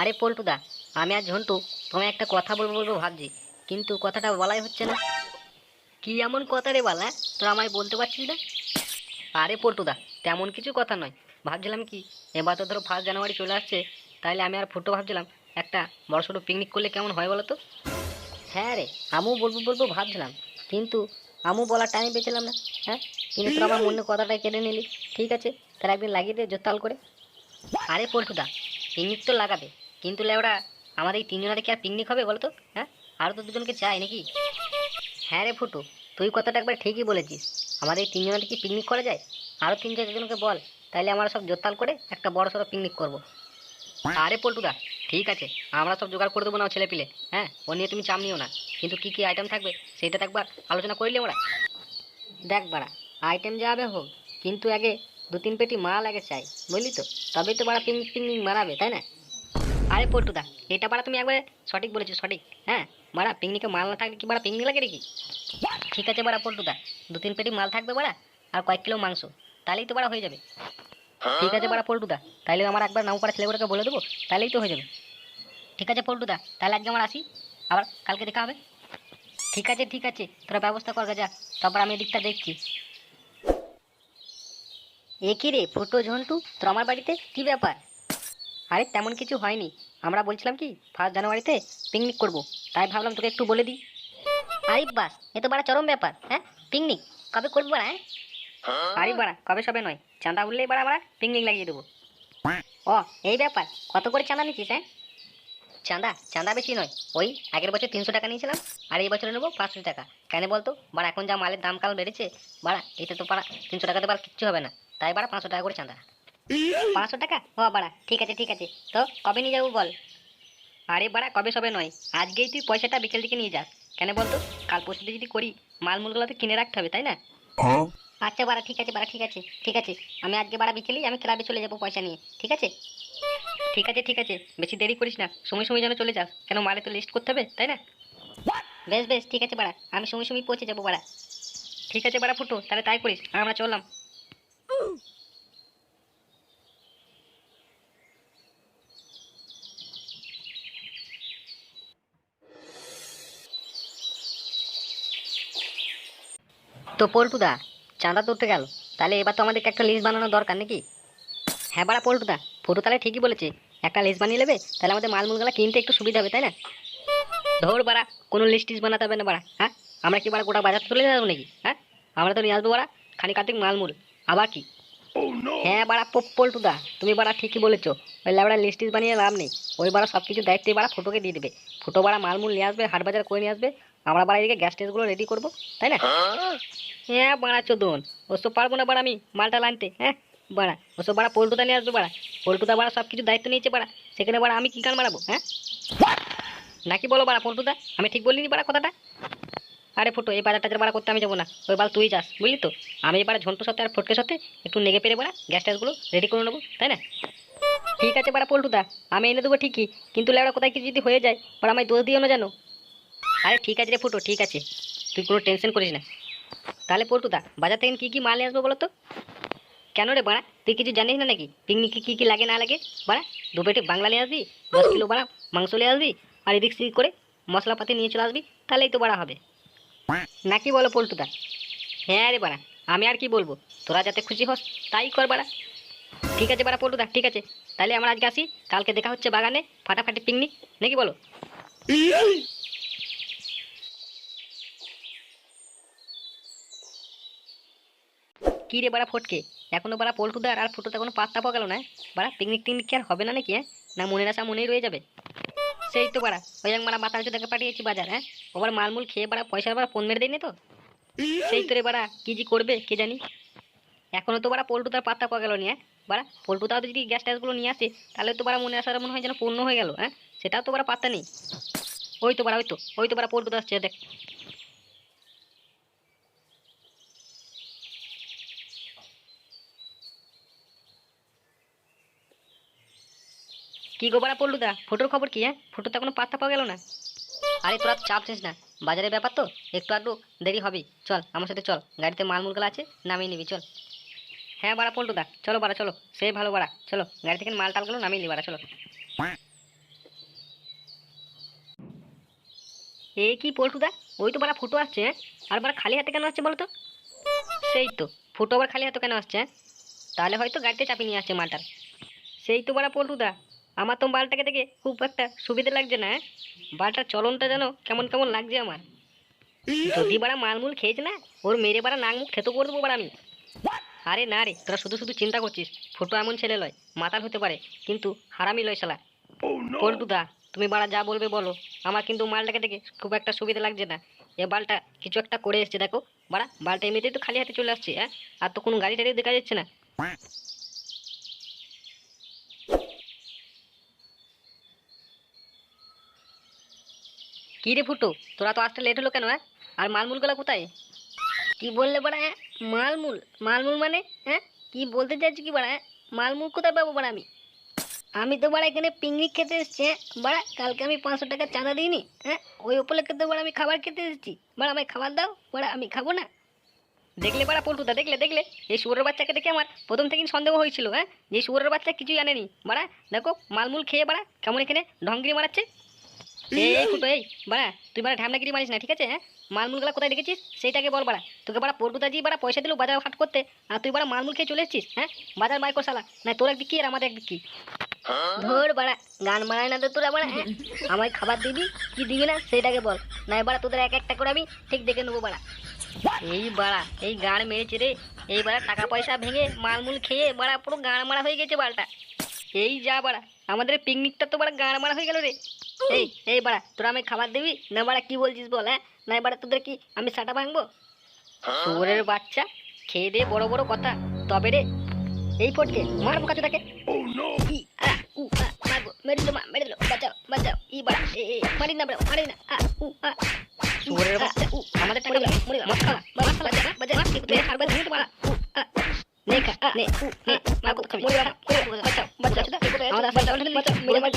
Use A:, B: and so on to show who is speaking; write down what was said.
A: আরে পল্টুদা, আমি আর ঝন্টু তোমায় একটা কথা বলব বলব ভাবছি, কিন্তু কথাটা বলাই হচ্ছে না। কি এমন কথা রে বালা, তোরা আমায় বলতে পারছিস না? আরে পল্টুদা, তেমন কিছু কথা নয়। ভাবছিলাম কি, এবার তো ধরো ফার্স্ট জানুয়ারি চলে আসছে তাহলে আমি আর ফুটো ভাবছিলাম একটা বড় সড়ো পিকনিক করলে কেমন হয় বলো তো? হ্যাঁ রে, আমিও বলব বলব ভাবছিলাম, কিন্তু আমিও বলার টাইম পেয়েছিলাম না হ্যাঁ? কিন্তু তোর আমার মনে কথাটা কেড়ে নিলি, ঠিক আছে? তাহলে একদিন লাগিয়ে দে জোতাল করে। আরে পল্টুদা পিকনিক তো লাগাবে কিন্তু লেওড়া, আমাদের এই তিনজনের কি আর পিকনিক হবে বলতো? হ্যাঁ? আরও তো দুজনকে চাই নাকি? হ্যাঁ রে ফুটু, তুই কথাটা একবার ঠিকই বলেছিস। আমাদের এই তিনজনের কি পিকনিক করা যায়? আরও তিন চারজনকে বল তাহলে আমরা সব জোতাল করে একটা বড় সড়ো পিকনিক করব। আরে পল্টুদা, ঠিক আছে, আমরা সব জোগাড় করে দেবো না ছেলে পিলে হ্যাঁ? ও নিয়ে তুমি চাপ নিও না। কিন্তু কি কি আইটেম থাকবে সেটা তো একবার আলোচনা করলে ওরা। দেখ বাড়া আইটেম যা হবে হোক, কিন্তু আগে দু তিন পেটি মাল আগে চাই, বুঝলি তো? তবেই তো বাড়া পিকনিক পিকনিক মারাবে তাই না? আরে পল্টুদা, এটা বাড়া তুমি একবারে সঠিক বলেছ, সঠিক। হ্যাঁ বাড়া পিকনিকে মাল না থাকলে কি বাড়া পিকনিক লাগে নাকি? ঠিক আছে বাড়া পল্টুদা, দু তিন পেটি মাল থাকবে বাড়া, আর কয়েক কিলো মাংস, তাহলেই তো বাড়া হয়ে যাবে। ঠিক আছে বাড়া পল্টুদা, তাহলে আমার একবার নাম করা ছেলেগুলোকে বলে দেবো, তাহলেই তো হয়ে যাবে। ঠিক আছে পল্টুদা, তাহলে আজকে আমার আসি, আবার কালকে দেখা হবে। ঠিক আছে ঠিক আছে, তোরা ব্যবস্থা কর যা তারপর আমি এদিকটা দেখছি। এ কি রে, ফুটো ঝন্টু, তোর আমার বাড়িতে কি ব্যাপার? আরে তেমন কিছু হয়নি। আমরা বলছিলাম কি, ফার্স্ট জানুয়ারিতে পিকনিক করব। তাই ভাবলাম তোকে একটু বলে দিই। আরে বাস, এ তো বাড়া চরম ব্যাপার হ্যাঁ? পিকনিক কবে করব বাড়া হ্যাঁ? আরে বাড়া, কবে সবে নয়। চাঁদা উঠলেই বাড়া বাড়া পিকনিক লাগিয়ে দেবো। ও, এই ব্যাপার, কত করে চাঁদা নিচ্ছিস হ্যাঁ? চাঁদা চাঁদা বেশি নয়। ওই আগের বছর তিনশো টাকা নিয়েছিলাম, আর এই বছরে নেব পাঁচশো টাকা। কেন বলতো? বাড়া, এখন যা মালের দাম কাল বেড়েছে, বাড়া, এতে তো পাড়া তিনশো টাকাতে বাড়া কিচ্ছু হবে না। তাই বাড়া পাঁচশো টাকা করে চাঁদা। পাঁচশো টাকা? ও বাড়া ঠিক আছে ঠিক আছে। তো কবে নিয়ে যাব বল? আরে বাড়া কবে সবে নয়। আজকেই তুই পয়সাটা বিকেল দিকে নিয়ে যাস কেন বলতো? কাল পরশুতে যদি করি মালমূলগুলো তো কিনে রাখতে হবে তাই না? আচ্ছা বাড়া ঠিক আছে বাড়া ঠিক আছে ঠিক আছে। আমি আজকে বাড়া বিকেলেই আমি ক্লাবে চলে যাব পয়সা নিয়ে ঠিক আছে? ঠিক আছে ঠিক আছে। বেশি দেরি করিস না। সময় সময় যেন চলে যাস। কেন মালে তো লিস্ট করতে হবে তাই না? বেশ বেশ ঠিক আছে বাড়া। আমি সময় সময় পৌঁছে যাব বাড়া। ঠিক আছে বাড়া ফুটো তাহলে তাই করিস। আমরা চললাম। তো পল্টুদা, চাঁদা তো উঠে গেল। তাহলে এবার তো আমাদেরকে একটা লিস্ট বানানো দরকার নাকি? হ্যাঁ বাড়া পল্টুদা ফুটো তাহলে ঠিকই বলেছে। একটা লিস্ট বানিয়ে নেবে, তাহলে আমাদের মালমূলগুলো কিনতে একটু সুবিধা হবে, তাই না? ধর বাড়া, কোনো লিস্ট টিস্ট বানাতে হবে না বাড়া হ্যাঁ? আমরা কি বাড়া গোটা বাজার চলে যাব নাকি হ্যাঁ? আমরা তো নিয়ে আসব বাড়া খানি কার্তিক মালমূল। আবার কি? হ্যাঁ বাড়া পল্টুদা, তুমি বাড়া ঠিকই বলেছ। ওই ল্যাবড়া লিস্ট টিস্ট বানিয়ে লাভ নেই। ওই বাড়া সব কিছু দায়িত্বে বাড়া ফটোকে দিয়ে দেবে। ফটো বাড়া মালমূল নিয়ে আসবে, হাট বাজার করে নিয়ে আসবে আমরা বাড়া এদিকে গ্যাস টেস্টগুলো রেডি করব, তাই না? হ্যাঁ বাড়া চোদন। ওসব পারব না বাড়া আমি মালটা আনতে হ্যাঁ? বাড়া, ওসব বাড়া পল্টুদা নিয়ে আসবে বাড়া। পল্টুদা বাড়া সব কিছু দায়িত্ব নিয়েছে বাড়া। সেখানে বাড়া আমি কি গান মারাবো হ্যাঁ? নাকি বলো বাড়া পল্টুদা? আমি ঠিক বলিনি বাড়া কথাটা? আরে ফুটো, এই বাজার টাজার বাড়া করতে আমি যাব না। ওই বাল তুই যাস, বুঝলি তো? আমি এবার ঝন্টুর সাথে আর ফটকের সাথে একটু নেগে পেরে বাড়া গ্যাস ট্যাসগুলো রেডি করে নেব, তাই না? ঠিক আছে বাড়া পল্টুদা, আমি এনে দেবো ঠিকই। কিন্তু লেবড়া কোথায় কিছু যদি হয়ে যায়, বাড়া আমায় দোষ দিও না জানো আরে ঠিক আছে রে ফুটো, ঠিক আছে। তুই কোনো টেনশন করিস না। তাহলে পল্টুদা, বাজার থেকে কি কি মাল নিয়ে আসব বলো তো? কেন রে বাড়া? তুই কিছু জানিস না নাকি? পিকনিকে কি কী লাগে না লাগে? বাড়া, দু পেটে বাংলা নিয়ে আসবি, দশ কিলো বাড়া মাংস নিয়ে আসবি আর এদিক সেদিক করে মশলাপাতি নিয়ে চলে আসবি, তাহলেই তো বাড়া হবে। নাকি বলো পল্টুদা? হ্যাঁ রে বাড়া, আমি আর কি বলব? তোরা যাতে খুশি হস, তাই কর বাড়া। ঠিক আছে বাড়া পল্টুদা, ঠিক আছে। তাহলে আমরা আজকে আসি, কালকে দেখা হচ্ছে বাগানে, ফাটাফাটি পিকনিক, নাকি বলো? কি রে বাড়া ফটকে? এখনও বাড়া পল্টুদার আর ফুটোতে কোনো পাত্তা পাওয়া গেল না? বাড়া পিকনিক টিকনিক আর হবে না নাকি হ্যাঁ? না মনের আশা মনেই রয়ে যাবে। সেই তো বাড়া, ওই এক মারা মাথা দেখে পাঠিয়েছি বাজার হ্যাঁ? ওবার মালমূল খেয়ে বাড়া পয়সার বাড়া ফোন মেরে দেয়নি তো? সেই তো রে বাড়া, কি যে করবে, কে জানি? এখনও তো বাড়া পল্টু তার পাত্তা পাওয়া গেল নি হ্যাঁ? বাড়া পল্টু তাও যদি গ্যাস ট্যাসগুলো নিয়ে আসে, তাহলে তো বাড়া মনে আসার মনে হয় যেন পূর্ণ হয়ে গেল হ্যাঁ? সেটাও তো বাড়া পাত্তা নেই। ওই তো বাড়া, ওই তো ওই তো বাড়া পল্টু তো আসছে, দেখ। কি গোবরা পড়লু দা ফটোর খবর কি হ্যাঁ? ফটোতে কোনো পাত্তা পাওয়া গেল না? আরে তোরা চাপ শেষ না। বাজারের ব্যাপার তো, একটু আধটু দেরি হবেই। চল, আমার সাথে চল। গাড়িতে মাল মুরগাল আছে, নামিয়ে নিবি, চল। হ্যাঁ বাড়া পল্টু দা চলো বাড়া চলো। সেই ভালো বাড়া চলো, গাড়ি থেকে মাল টালগুলো নামিয়ে নিবি বাড়া চলো। এ কি পল্টু দা ওই তো বাড়া ফুটো আসছে হ্যাঁ? আর বাড়া খালি হাতে কেন আসছে বলো তো? সেই তো, ফুটো আবার খালি হাতে কেন আসছে হ্যাঁ? তাহলে হয়তো গাড়িতে চাপিয়ে নিয়ে আসছে মালটার সেই তো বাড়া পল্টু দা আমার তো বালটাকে দেখে খুব একটা সুবিধে লাগছে না হ্যাঁ? বালটার চলনটা যেন কেমন কেমন লাগছে আমার। যদি বাড়া মালমুল খেয়েছে না, ওর মেরে বাড়া নাক মুখ থেতো করে দেবো বাড়া আমি। আরে না রে, তোরা শুধু শুধু চিন্তা করছিস, ফুটো এমন ছেলে লয়, মাতাল হতে পারে, কিন্তু হারামি লয় শালা। পল্টুদা তুমি বাড়া যা বলবে বলো, আমার কিন্তু মালটাকে দেখে খুব একটা সুবিধা লাগছে না। এ বালটা কিছু একটা করে এসছে, দেখো। বাড়া, বালটা এমনিতেই তো খালি হাতে চলে আসছে হ্যাঁ? আর তো কোনো গাড়ি টাড়ি দেখা যাচ্ছে না। কি রে ফুটো? তোরা তো আসতে লেট হলো কেন হ্যাঁ? আর মালমুলগুলো কোথায়? কি বললে বাড়া হ্যাঁ? মালমুল? মালমুল মানে হ্যাঁ? কি বলতে চাইছি কি বাড়া হ্যাঁ? মালমুল কোথায় পাবো বাড়া আমি? আমি তো বাড়া এখানে পিকনিক খেতে এসেছি হ্যাঁ? বাড়া, কালকে আমি পাঁচশো টাকা চাঁদা দিইনি হ্যাঁ? ওই উপলক্ষে তো বাড়া আমি খাবার খেতে এসেছি। বাড়া, আমায় খাবার দাও, বাড়া আমি খাব না। দেখলে বাড়া পল্টুদা, দেখলে দেখলে, এই শুয়োরের বাচ্চাকে দেখে আমার প্রথম থেকেই সন্দেহ হয়েছিল হ্যাঁ? যে শুয়োরের বাচ্চা কিছুই জানেনি বাড়া, দেখো, মালমুল খেয়ে বাড়া কেমন এখানে ঢঙ্গিরি মারাচ্ছে। এই। এই ফুটো এই বাড়া তুই বাড়া ঢামনাগিরি মারিস না ঠিক আছে হ্যাঁ? মালমুলগুলো কোথায় রেখেছিস সেইটাকে বল বাড়া। তোকে বাড়া পল্টুদাজি বাড়া পয়সা দিল বাজার হাট করতে আর তুই বাড়া মালমুল খেয়ে চলে এসেছিস হ্যাঁ? বাজার মাইকো সালা না তোর একদিক কি আর আমাদের একদিক কি ধর বাড়া গান মারায় না তো তোরা বাড়া হ্যাঁ? আমায় খাবার দিবি কি দিবি না সেটাকে বল। না বাড়া তোদের এক একটা করে আমি ঠিক দেখে নেব বাড়া। এই বাড়া এই গান মেরেছে রে। এই বাড়া টাকা পয়সা ভেঙে মালমুল খেয়ে বাড়া পুরো গান মারা হয়ে গেছে বালটা। এই যা বাড়া আমাদের পিকনিকটা তো বাড়া গান মারা হয়ে গেল রে। এই এই বাড়া তোরা আমি খাবার দিবি না বাড়া কি বলছিস বল হ্যাঁ না বাড়া তোদের কি আমি সাটা ভাঙবো শুয়োরের বাচ্চা খেয়ে দে বড় বড় কথা তবে রে এই আ, উ, আ, মারবো মেরে দিলো মা মেরে দিলো বাঁচাও বাঁচাও ই বাড়া মারি না বাড়া মারি না আ উ আ শুয়োরের বাচ্চা উ আমাদের টাকা মরে গেল মরে গেল বাঁচা বাঁচা বাঁচা বাঁচা তুই হারবে ধরে মারা উ আ নে খা নে উ নে মারবো খাবি মরে মরে গেল বাঁচাও বাঁচাও আমাদের বাঁচাও বাঁচাও মেরে মার